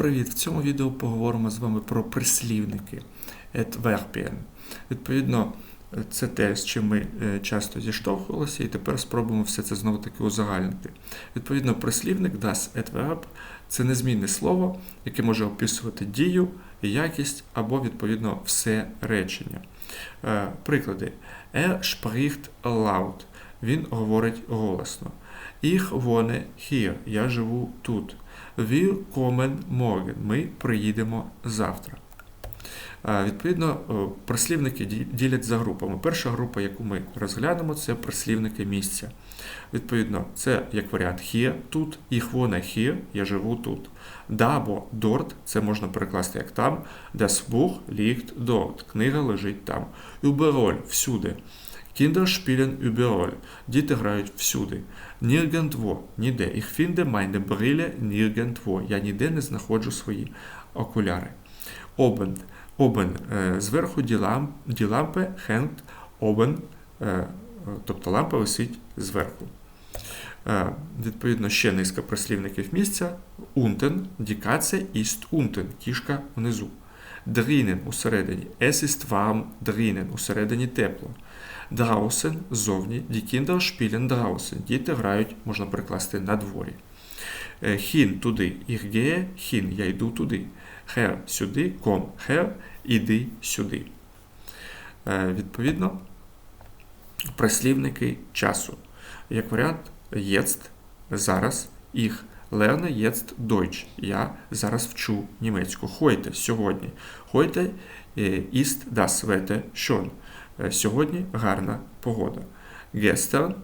Привіт! В цьому відео поговоримо з вами про прислівники adverbien. Відповідно, це те, з чим ми е, часто зіштовхувалися, і тепер спробуємо все це знову таки узагальнити. Відповідно, прислівник das adverb – це незмінне слово, яке може описувати дію, якість або, відповідно, все речення. Е, Приклади. Er spricht laut. Він говорить голосно. Ich wohne hier. Я живу тут. Wir kommen morgen. Ми приїдемо завтра. Е, Відповідно, е, прислівники ділять за групами. Перша група, яку ми розглянемо, це прислівники місця. Відповідно, це як варіант hier, тут, ich wohne hier, я живу тут. Da або dort, це можна перекласти як там, das Buch liegt dort, книга лежить там. Überall, всюди. Kinder spielen überall. Діти грають всюди. Nirgendwo, ніде. Ich finde meine Brille nirgendwo. Я ніде не знаходжу свої окуляри. Oben. Oben. Зверху Lamp- die hängt oben, е, е, тобто лампа висить зверху. Е, Відповідно, ще низка прислівників місця. Unten, die ist unten, кішка внизу. Drinnen, усередині. Es ist warm drinnen, усередині тепло. Draußen, зовні. Die Kinder spielen. Діти грають, можна перекласти на дворі. Е, Hin, туди. Ich gehe hin, я йду туди. Her, сюди. Komm, her, іди сюди. Е, Відповідно, прислівники часу. Як варіант, jetzt, зараз, ich lerne jetzt Deutsch. Я зараз вчу німецьку. Heute, сьогодні. Heute е, ist das Wetter schon. Е, Сьогодні гарна погода. Gestern,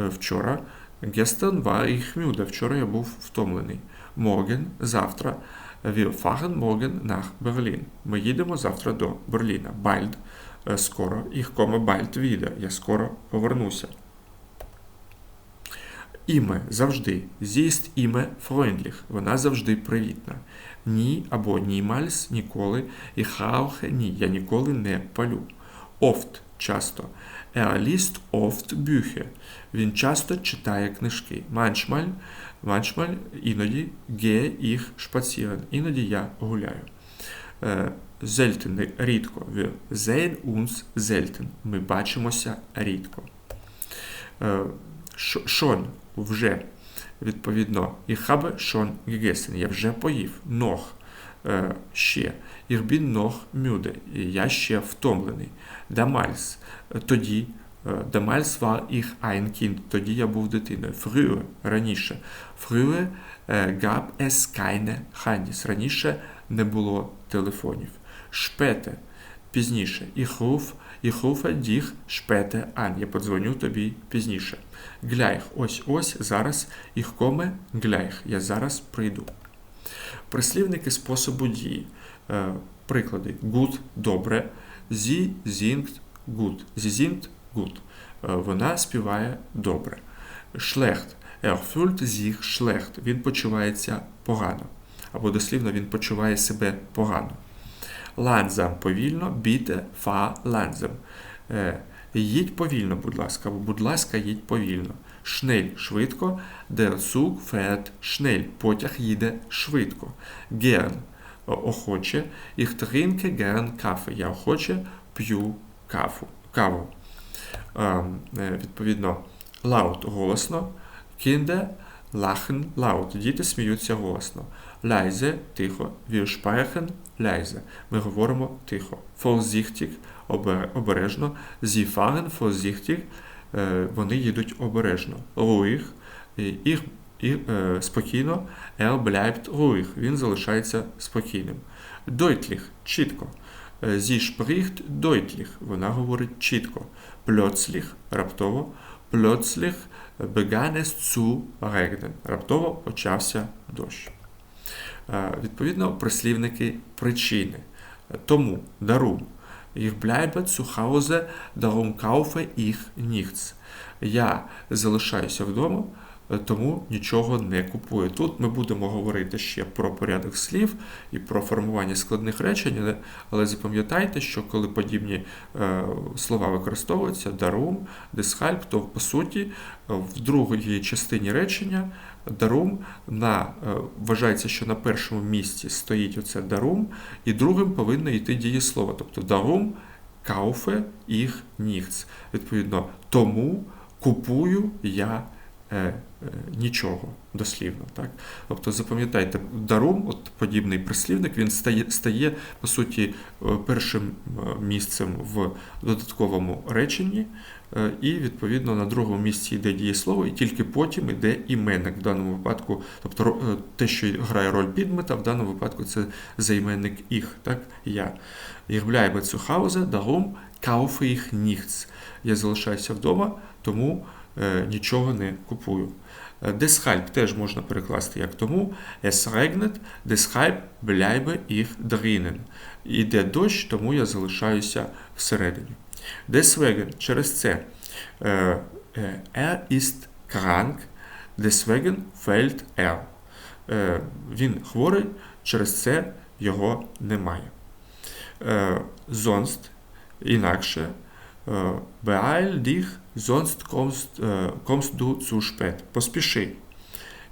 е, вчора. Gestern war ich müde. Вчора я був втомлений. Morgen, завтра. Wir fahren morgen nach. Ми їдемо завтра до Берліна. Bald, е, скоро. Ich komme bald wieder. Я скоро повернуся. Іме завжди. Sie immer freundlich. Вона завжди привітна. Ні або niemals, ніколи. Ich rauche ні. Я ніколи не палю. Oft часто. Er liest oft Bücher. Він часто читає книжки. Manchmal іноді gehe ich spazieren. Іноді я гуляю. Е, Selten – рідко. Sehen uns selten. Ми бачимося рідко. Е, Schon – вже. Відповідно, ich habe schon gegessen. Я вже поїв. Е, ще. Ich bin noch müde. І Я ще втомлений. Damals – тоді. Е, Damals war ich ein. Тоді я був дитиною. Früher – раніше. Früher е, gab es keine Handys. Раніше не було телефонів. Später – пізніше. Ich ruf, ich rufe dich. Я подзвоню тобі пізніше. Gleich – ось-ось, зараз. Ich komme gleich. Я зараз прийду. Прислівники способу дії. Е, Приклади. Gut – добре. Sie singt gut. Sie singt gut. Е, Вона співає добре. Schlecht. Er fühlt sich. Він почувається погано. Або дослівно він почуває себе погано. Langsam – повільно. Bitte fahr langsam. Е, Їдь повільно, будь ласка, або будь ласка, їдь повільно. Schnell – швидко. Der Zug fährt schnell. Потяг їде швидко. Gern – охоче. Ich trinke gern Kaffee. Я охоче п'ю каву. каву. Ем, е, Відповідно, laut – голосно. Kinder lachen laut. Діти сміються голосно. Leise – тихо. Wir sprechen leise. Ми говоримо тихо. Vorsichtig – обережно. Sie fahren vorsichtig. Е, Вони їдуть обережно. Ruhig – і- і, е, спокійно. Er bleibt ruhig. Він залишається спокійним. Deutlich – чітко. Sie spricht deutlich. Вона говорить чітко. Plötzlich – раптово. Plötzlich begann es zu regnen. Раптово почався дощ. Е, Відповідно, прислівники причини. Тому, darum. Ich bleibe zu Hause, darum kaufe ich nichts. Я залишаюся вдома, тому нічого не купую. Тут ми будемо говорити ще про порядок слів і про формування складних речень, але, запам'ятайте, що коли подібні е, слова використовуються, darum, deshalb, то по суті в другій частині речення Дарум на, е, вважається, що на першому місці стоїть оце дарум, і другим повинно йти дієслово. Тобто дарум, кауфе, їх ніхц. Відповідно, тому купую я нічого дослівно. Так? Тобто запам'ятайте, дарум, от подібний прислівник, він стає, стає по суті е, першим е, місцем в додатковому реченні, е, і відповідно на другому місці йде дієслово, і тільки потім йде іменник в даному випадку, тобто е, те, що грає роль підмета, в даному випадку це займенник їх, так, я. Ich bleibe zu Hause, darum kaufe. Я залишаюся вдома, тому е, нічого не купую. Е, Deshalb теж можна перекласти як тому. Es regnet, deshalb bleibe ich drinnen. Іде дощ, тому я залишаюся всередині. Deswegen, через це. Е, е, Er ist krank, deswegen fällt er. Е, Він хворий, через це його немає. Е, Sonst, інакше, е, beeil dich, sonst kommst, kommst du zu spät. Поспіши.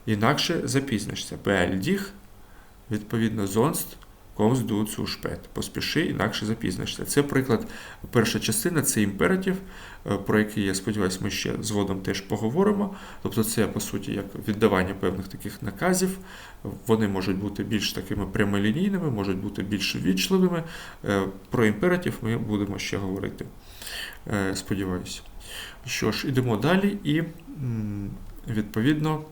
Інакше запізнишся. Beeil dich, відповідно, sonst kommst du zu spät. Поспіши, інакше запізнишся. Це приклад, перша частина це імператив, е, про який, я сподіваюся, ми ще згодом теж поговоримо. Тобто це, по суті, як віддавання певних таких наказів. Вони можуть бути більш такими прямолінійними, можуть бути більш ввічливими. Е, Про імператив ми будемо ще говорити. Е, Сподіваюся. Що ж, ідемо далі, і відповідно.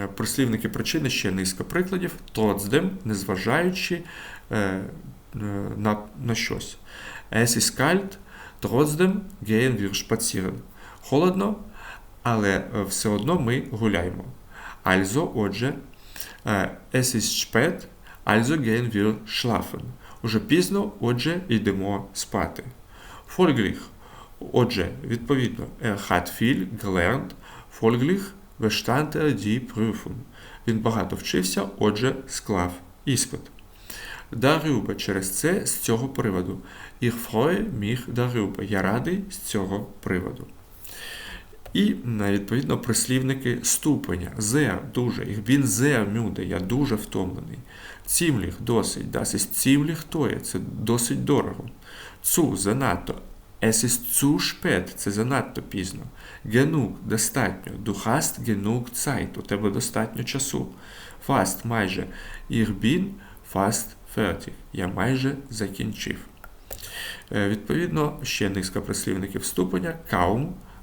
е, Прислівники причини ще низка прикладів. Trotzdem, незважаючи е, е, на, на щось. Es ist kalt, trotzdem gehen wir spazieren. Холодно, але все одно ми гуляємо. Also, отже, es ist spät, also gehen wir schlafen. Уже пізно, отже, йдемо спати. Folglich. Отже, відповідно, er hat viel gelernt, folglich bestand. Він багато вчився, отже, склав іспит. Darüber через це з цього приводу. Ich freue mich. Я радий з цього приводу. І відповідно прислівники ступеня. Sehr, дуже. Ich bin müde. Я дуже втомлений. Ziemlich, досить. Das ziemlich teuer. Це досить дорого. Zu, занадто. Es ist zu spät. Це занадто пізно. Genug, достатньо. Du hast genug Zeit. У тебе достатньо часу. Fast, майже. Ich bin fast fertig. Я майже закінчив. Е, Відповідно, ще низка прислівників ступеня. Kaum,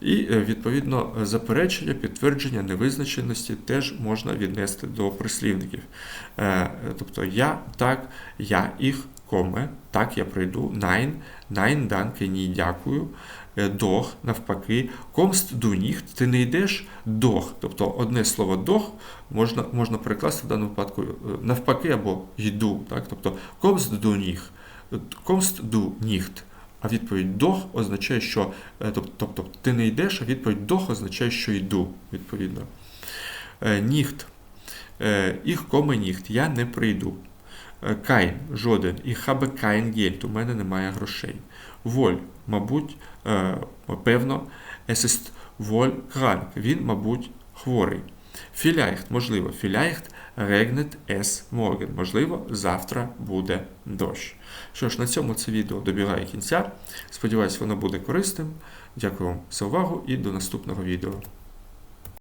І е, відповідно заперечення, підтвердження невизначеності теж можна віднести до прислівників. Е, Тобто я так, я їх коме, так я прийду, nein, nein, danke, ні, дякую. Е, Дох, навпаки, комст du nicht, ти не йдеш дох. Тобто одне слово дох можна, можна перекласти в даному випадку навпаки або йду. Так? Тобто комст du nicht, комст du nicht. А відповідь дох означає, що е, тобто ти не йдеш, а відповідь дох означає, що йду, відповідно. Е, Ніхт. Е, коме ніхт. Я не прийду. Кайн, жоден. І хабе кайн гельт. У мене немає грошей. Воль, мабуть, певно, есест воль кранк. Він, мабуть, хворий. Філяйхт, можливо, філяйхт регнет es Morgen. Можливо, завтра буде дощ. Що ж, на цьому це відео добігає кінця. Сподіваюсь, воно буде корисним. Дякую вам за увагу і до наступного відео.